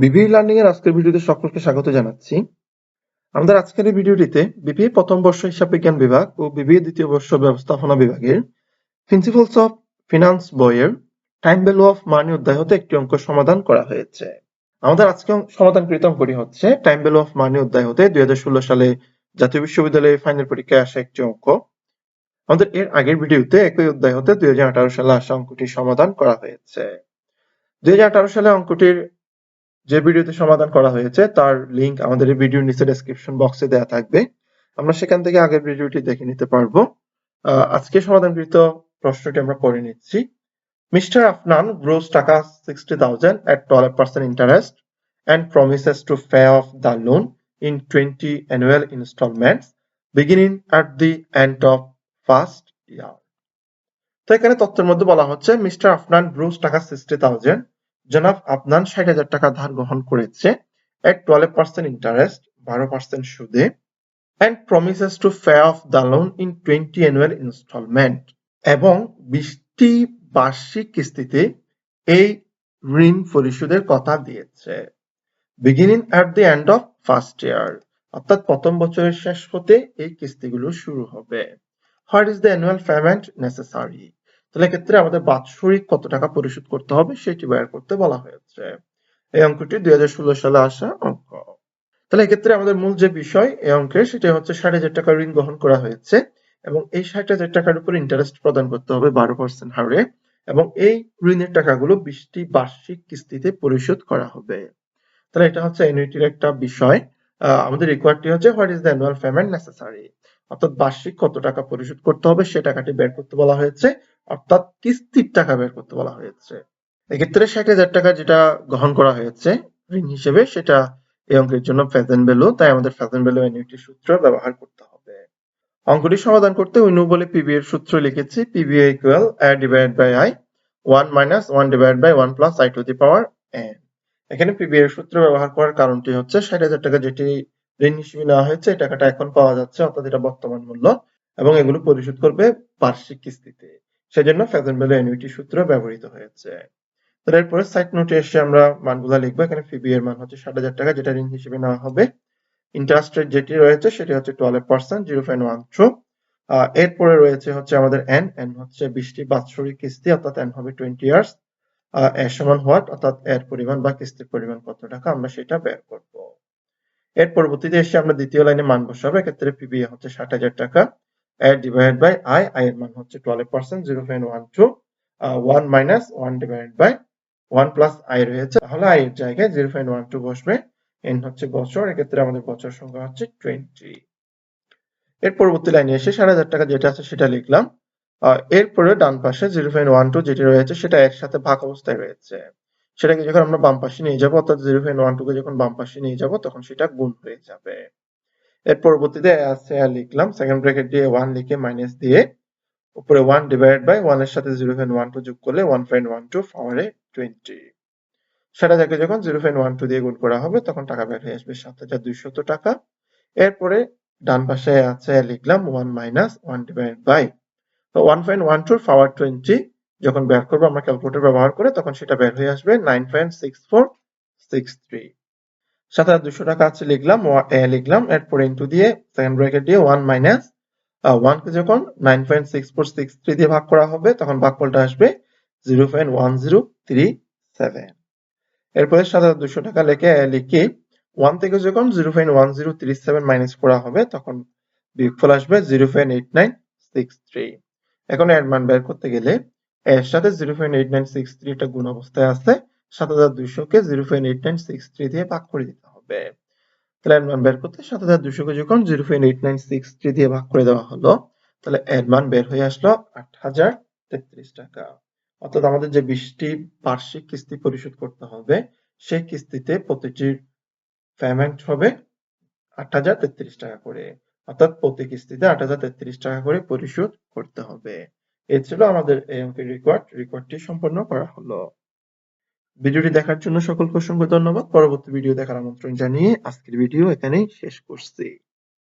BPA learning এর আজকের ভিডিওতে সকলকে স্বাগত জানাচ্ছি। আমাদের আজকের এই ভিডিওটিতে বিপিএ প্রথম বর্ষ হিসাব বিজ্ঞান বিভাগ ও বিপিএ দ্বিতীয় বর্ষ ব্যবস্থাপনা বিভাগের প্রিন্সিপালস অফ ফিনান্স বইয়ের টাইম ভ্যালু অফ মানি অধ্যায় হতে একটি অঙ্ক সমাধান করা হয়েছে। আমাদের আজকে সমাধানকৃত অঙ্কটি হচ্ছে টাইম ভ্যালু অফ মানি অধ্যায় হতে দুই হাজার ষোলো সালে জাতীয় বিশ্ববিদ্যালয়ে ফাইনাল পরীক্ষায় আসা একটি অঙ্ক। আমাদের এর আগের ভিডিওতে একই অধ্যায় হতে দুই হাজার আঠারো সালে আসা অঙ্কটির সমাধান করা হয়েছে। দুই হাজার আঠারো সালে অঙ্কটির যে ভিডিওতে সমাধান করা হয়েছে, তার লিংক আমাদের এই ভিডিওর নিচে ডেসক্রিপশন বক্সে দেওয়া থাকবে। আমরা সেখান থেকে আগের ভিডিওটি দেখে নিতে পারব। আজকে সমাধানকৃত প্রশ্নটি আমরা পড়ে নিচ্ছি। Mister Afnan borrows taka sixty thousand at twelve percent interest and promises to pay off the loan in 20 annual installments beginning at the end of first year তো এখানে তথ্যের মধ্যে বলা হচ্ছে, mister Afnan borrows taka sixty thousand জনাব আফনান ষাট হাজার টাকা ধার গ্রহণ করেছে এট টুয়েলভ পার্সেন্ট ইন্টারেস্ট বারো পার্সেন্ট সুদে and promises to pay off the loan in twenty annual installment এবং বিশটি বার্ষিক কিস্তিতে এই ঋণ পরিশোধের কথা দিয়েছে। Beginning at the end of first year অর্থাৎ প্রথম বছরের শেষ হতে এই কিস্তিগুলো শুরু হবে। What is the annual payment necessary তাহলে এক্ষেত্রে আমাদের বাৎসরিক কত টাকা পরিশোধ করতে হবে সেটি বের করতে বলা হয়েছে। এই অঙ্কটি দুই সালে আসা অঙ্ক। তাহলে এক্ষেত্রে আমাদের মূল যে বিষয়, এই অঙ্কের সেটা হচ্ছে ষাট হাজার টাকা ঋণ গ্রহণ করা হয়েছে এবং এই ষাট হাজার টাকার উপর ইন্টারেস্ট প্রদান করতে হবে বারো পার্সেন্ট হারে এবং এই ঋণের টাকাগুলো বিশটি বার্ষিক কিস্তিতে পরিশোধ করা হবে। তাহলে এটা হচ্ছে এনুইটির একটা বিষয়। আমাদের রিকোয়ারটি হচ্ছে what is the annual payment necessary অর্থাৎ বার্ষিক কত টাকা পরিশোধ করতে হবে সে টাকাটি বের করতে বলা হয়েছে, অর্থাৎ কিস্তির টাকা বের করতে বলা হয়েছে। এক্ষেত্রে ষাট হাজার টাকা যেটা গ্রহণ করা হয়েছে ঋণ হিসেবে, সেটা এই অঙ্কের জন্য প্রেজেন্ট ভ্যালু তাই আমাদের প্রেজেন্ট ভ্যালু এনুইটি সূত্র ব্যবহার করতে হবে। অঙ্কটি সমাধান করতে উইনু বলে পিবি এর সূত্র লিখেছি PB equal I divide by I one minus one divide by one plus I to the power N এখানে পিবি এর সূত্র ব্যবহার করার কারণটি হচ্ছে ষাট হাজার টাকা যেটি ঋণ হিসেবে নেওয়া হয়েছে, এই টাকাটা এখন পাওয়া যাচ্ছে অর্থাৎ এটা বর্তমান মূল্য, এবং এগুলো পরিশোধ করবে বার্ষিক কিস্তিতে। সেজন্য প্রেজেন্ট ভ্যালু অ্যানুইটি সূত্র ব্যবহৃত হয়েছে। তো এরপরে সাইড নোটে এসে আমরা মানগুলা লিখব। এখানে পিবি এর মান হচ্ছে ষাট হাজার টাকা, যেটা ঋণ হিসেবে নেওয়া হবে। ইন্টারেস্ট রেট যেটি রয়েছে, সেটি হচ্ছে twelve percent zero point one two এরপরে রয়েছে হচ্ছে আমাদের এন এন হচ্ছে বিশটি বাৎসরিক কিস্তি, অর্থাৎ এন হবে টোয়েন্টি ইয়ার্স এর সমান হোয়াট, অর্থাৎ এর পরিমাণ বা কিস্তির পরিমাণ কত টাকা, আমরা সেটা বের করব। এর পরবর্তীতে এসে আমরা দ্বিতীয় লাইনে মান বসাবো। এক্ষেত্রে পিবি হচ্ছে ষাট হাজার টাকা। এর ডিভাইড বাই আই আই এর মান হচ্ছে twelve percent zero point one minus one divide by one plus I রয়েছে। তাহলে আই এর জায়গায় জিরো পয়েন্ট ওয়ান টু বসবে। এন হচ্ছে বছর। এক্ষেত্রে আমাদের বছর সংখ্যা হচ্ছে টোয়েন্টি এর পরবর্তী লাইনে এসে ষাট হাজার টাকা যেটা আছে সেটা লিখলাম। এরপরে ডান পাশে জিরো পয়েন্ট ওয়ান টু যেটি রয়েছে সেটা এর সাথে ভাগ অবস্থায় রয়েছে। সেটাকে যখন আমরা বাম পাশে নিয়ে যাব, অর্থাৎ জিরো পয়েন্ট ওয়ান টুকে যখন বাম পাশে নিয়ে যাব, তখন সেটা গুণ হয়ে যাবে। এর পরবর্তীতে আছে লিখলাম সেকেন্ড ব্র্যাকেট দিয়ে ওয়ান লিখে মাইনাস দিয়ে উপরে ওয়ান ডিভাইড বাই ওয়ানের সাথে জিরো পয়েন্ট ওয়ান টু যোগ করলে ওয়ান পয়েন্ট ওয়ান টু পাওয়ারে টোয়েন্টি সেটা যাকে যখন জিরো পয়েন্ট ওয়ান টু দিয়ে গুণ করা হবে, তখন টাকা বের হয়ে আসবে সাত হাজার দুইশত টাকা। এরপরে ডান পাশে আছে লিখলাম one minus one divide by one point one tour power twenty যখন বের করব, আমরা ক্যালকুলেটর ব্যবহার করে তখন সেটা বের হয়ে আসবে nine point six four six three হাজার দুশো টাকা আছে লিখলাম লিখলাম, এরপরে ইন্টু দিয়ে সেকেন্ড ব্র্যাকেট দিয়ে ওয়ান মাইনাস ওয়ানকে যখন nine point six four six three দিয়ে ভাগ করা হবে, তখন ভাগফলটা আসবে zero point one zero three seven এরপরে হাজার দুশো টাকা লিখে লিখে ওয়ান থেকে যখন zero point one zero three seven minus করা হবে, তখন বিয়োগফল আসবে zero point eight nine six three এখন এর মান বের করতে গেলে এর সাথে জিরো পয়েন্ট এইট গুণ অবস্থায় আছে, সাত হাজার দুইশো কে zero point eight nine six three দিয়ে ভাগ করে দিতে হবে। তাহলে এর মান বের করতে সাত হাজার দুইশো কে যখন zero point eight nine six three দিয়ে ভাগ করে দেওয়া হলো, তাহলে এর মান বের হয়ে আসলো আট হাজার তেত্রিশ টাকা। অর্থাৎ আমাদের যে বিশটি বার্ষিক কিস্তি পরিশোধ করতে হবে, সেই কিস্তিতে প্রতিটির পেমেন্ট হবে আট হাজার তেত্রিশ টাকা করে। অর্থাৎ প্রতি কিস্তিতে আট হাজার তেত্রিশ টাকা করে পরিশোধ করতে হবে। এই ছিল আমাদের এই রেকর্ড রেকর্ডটি সম্পন্ন করা হলো। ভিডিওটি দেখার জন্য সকলকে অসংখ্য ধন্যবাদ। পরবর্তী ভিডিও দেখার আমন্ত্রণ জানিয়ে আজকের ভিডিও এখানেই শেষ করছি।